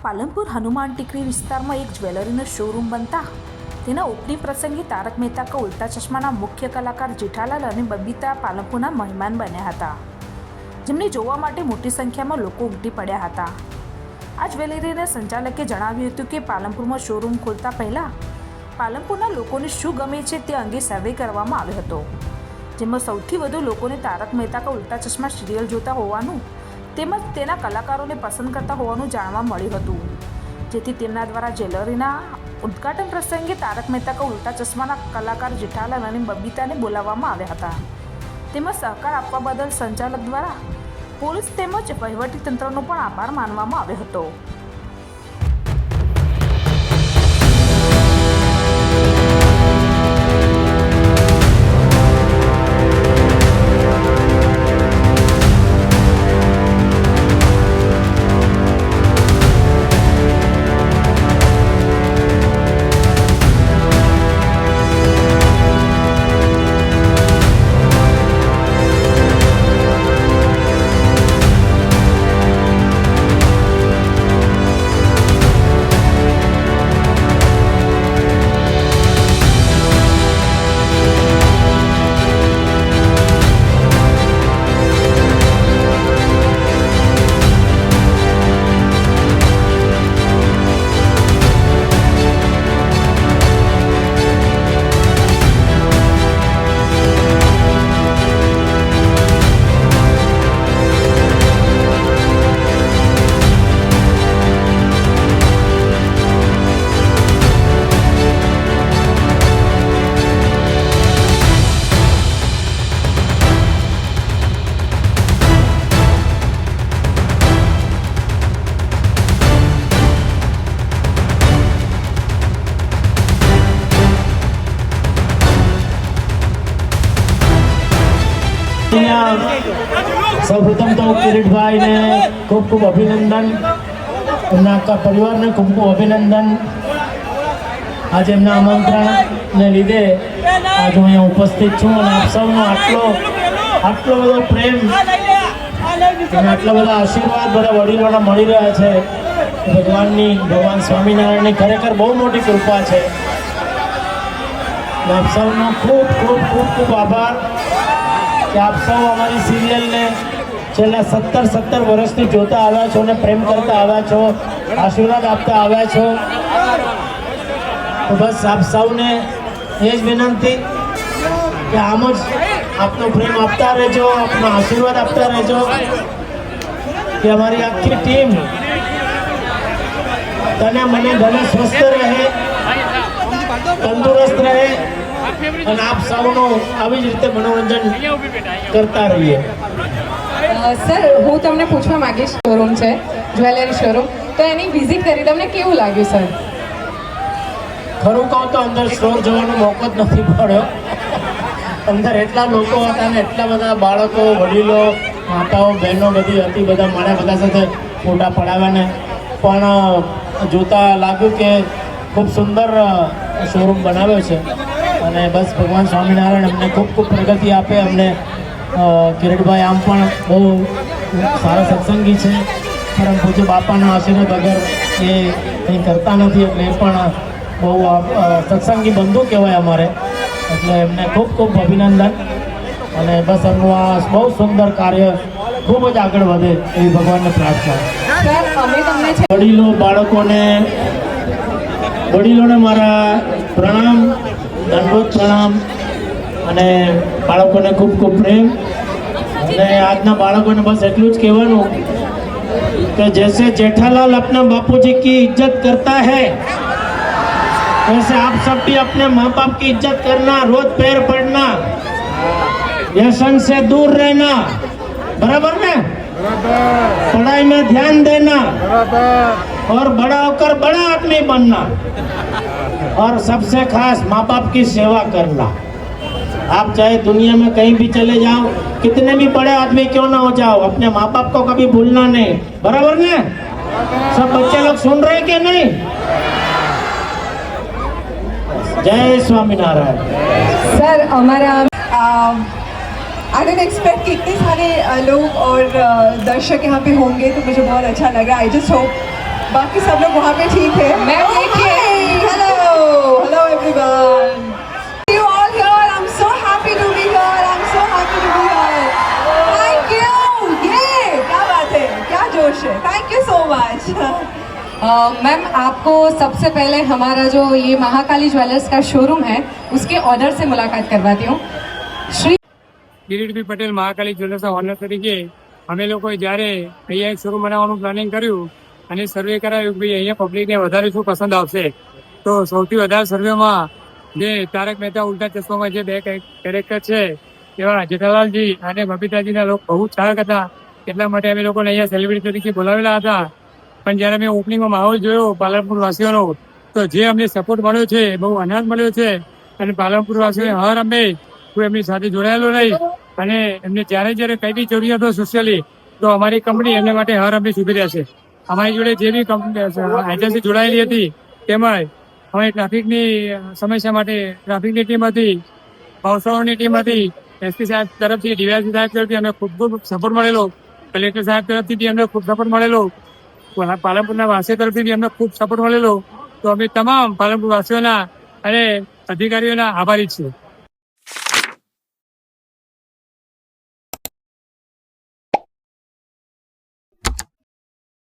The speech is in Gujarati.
પાલનપુર હનુમાન ટીકરી વિસ્તારમાં એક જ્વેલરીનો શોરૂમ બનતા તેના ઓપનિંગ પ્રસંગે તારક મહેતા કા ઉલ્ટા ચશ્માના મુખ્ય કલાકાર જેઠાલાલ અને બબીતા પાલનપુરના મહેમાન બન્યા હતા, જેમને જોવા માટે મોટી સંખ્યામાં લોકો ઉમટી પડ્યા હતા. આ જ્વેલરીના સંચાલકે જણાવ્યું હતું કે પાલનપુરમાં શોરૂમ ખોલતા પહેલાં પાલનપુરના લોકોને શું ગમે છે તે અંગે સર્વે કરવામાં આવ્યો હતો, જેમાં સૌથી વધુ લોકોને તારક મહેતા કા ઉલ્ટા ચશ્મા સિરિયલ જોતા હોવાનું તેમજ તેના કલાકારોને પસંદ કરતા હોવાનું જાણવા મળ્યું હતું. જેથી તેમના દ્વારા જ્વેલરીના ઉદ્ઘાટન પ્રસંગે તારક મહેતા કા ઉલ્ટા ચશ્માના કલાકાર જેઠાલાલ અને બબીતાને બોલાવવામાં આવ્યા હતા. તેમજ સહકાર આપવા બદલ સંચાલક દ્વારા પોલીસ તેમજ વહીવટી તંત્રનો પણ આભાર માનવામાં આવ્યો હતો. સૌપ્રથમ તો કિરીટભાઈને ખૂબ ખૂબ અભિનંદન. એમના આખા પરિવારને ખૂબ ખૂબ અભિનંદન. આજે એમના આમંત્રણને લીધે આજે હું અહીંયા ઉપસ્થિત છું અને આપ સૌનો આટલો આટલો બધો પ્રેમ અને આટલા બધા આશીર્વાદ બધા વડીલોના મળી રહ્યા છે. ભગવાનની, ભગવાન સ્વામિનારાયણની ખરેખર બહુ મોટી કૃપા છે. આપ સૌનો ખૂબ ખૂબ ખૂબ ખૂબ આભાર. કે આપ સૌ અમારી સિરિયલને છેલ્લા સત્તર સત્તર વર્ષથી જોતા આવ્યા છો અને પ્રેમ કરતા આવ્યા છો, આશીર્વાદ આપતા આવ્યા છો. તો બસ આપ સૌને એ જ વિનંતી કે આમ જ આપનો પ્રેમ આપતા રહેજો, આપનો આશીર્વાદ આપતા રહેજો, કે અમારી આખી ટીમ તને, મને ધને સ્વસ્થ રહે. અને આપ સૌનો આવી જ રીતે મનોરંજન કરતા રહીએ. સર હું તમને પૂછવા માંગીશ શોરૂમ છે જ્વેલરી શોરૂમ તો એની વિઝિટ કરી તમને કેવું લાગ્યું સર? ખરું કહું તો અંદર સ્ટોર જવાનો મોકો જ નથી પડ્યો અંદર એટલા લોકો હતા ને એટલા બધા બાળકો વડીલો માતાઓ બહેનો બધી હતી બધા મારા બધા સાથે ફોટા પડાવ્યા ને. પણ જોતા લાગ્યું કે ખૂબ સુંદર શોરૂમ બનાવ્યો છે. અને બસ ભગવાન સ્વામિનારાયણ અમને ખૂબ ખૂબ પ્રગતિ આપે, અમને કિરીટભાઈ આમ પણ બહુ સારા સત્સંગી છે. પરમ પૂજ્ય બાપાના આશીર્વાદ વગર એ કંઈ કરતા નથી એટલે એ પણ બહુ સત્સંગી બંધુ કહેવાય અમારે. એટલે એમને ખૂબ ખૂબ અભિનંદન. અને બસ એમનું આ બહુ સુંદર કાર્ય ખૂબ જ આગળ વધે એવી ભગવાનને પ્રાર્થના. વડીલો, બાળકોને, વડીલોને મારા પ્રણામ. દંડવત પ્રણામ અને બાળકોને ખૂબ ખૂબ પ્રેમ અને આજના બાળકોને બસ એટલું જ કહેવાનું કે જૈસે જેઠાલાલ अपना बापूजी की इज्जत करता है वैसे आप सब भी अपने माँ बाप की इज्जत करना रोज पैर पड़ना व्यसन से दूर रहना बराबर ना पढ़ाई में ध्यान देना और बड़ा होकर बड़ा आदमी बनना और सबसे खास माँ बाप की सेवा करना। आप चाहे दुनिया में कहीं भी चले जाओ कितने भी बड़े आदमी क्यों ना हो जाओ अपने माँ बाप को कभी भूलना नहीं। बराबर ना? सब बच्चे लोग सुन रहे कि नहीं? जय स्वामीनारायण। सर हमारा आई डेंट एक्सपेक्ट कि इतने सारे लोग और दर्शक यहाँ पे होंगे तो मुझे बहुत अच्छा लगा। आई जस्ट होप बाकी सब लोग वहाँ पे ठीक है। देखिए। आपको सबसे पहले हमारा जो ये महाकाली ज्वेलर्स का शोरूम है उसके ऑनर से मुलाकात करवाती हूँ श्री કિરીટભાઈ પટેલ મહાકાલી જ્વેલર્સના ઓનર તરીકે અમે લોકોએ જ્યારે અહીંયા એક શોરૂમ બનાવવાનું પ્લાનિંગ કર્યું અને સર્વે કરાયું કે ભાઈ અહીંયા પબ્લિકને વધારે શું પસંદ આવશે તો સૌથી વધારે સર્વેમાં જે તારક મહેતા ઉલ્ટા ચશ્મામાં જે બે કેરેક્ટર છે એવા જેઠાલાલજી અને બબીતાજીના લોકો બહુ ચાહક હતા એટલા માટે અમે લોકોને અહીંયા સેલિબ્રિટી તરીકે બોલાવેલા હતા પણ જ્યારે મેં ઓપનિંગમાં માહોલ જોયો પાલનપુર વાસીઓનો તો જે અમને સપોર્ટ મળ્યો છે, બહુ આનંદ મળ્યો છે. અને પાલનપુર વાસીઓને હર અમે હું એમની સાથે જોડાયેલો રહી અને એમને જ્યારે જ્યારે કઈ બી જરૂરિયાતો સોશિયલી તો અમારી કંપની એમના માટે હર અમે સુભી રહેશે. અમારી જોડે જે બી કંપની એજન્સી જોડાયેલી હતી, તેમાં અમે ટ્રાફિકની સમસ્યા માટે, ટ્રાફિકની ટીમ હતી ભાવસાઓની ટીમ હતી, એસપી સાહેબ તરફથી, ડીવાયસી સાહેબ તરફથી અમને ખૂબ ખૂબ સપોર્ટ મળેલો, કલેક્ટર સાહેબ તરફથી બી અમને ખૂબ સપોર્ટ મળેલો. પાલનપુરના વાસીઓ તરફથી અમને ખૂબ સપોર્ટ મળેલો. તો અમે તમામ પાલનપુર વાસીઓના અને અધિકારીઓના આભારી છીએ.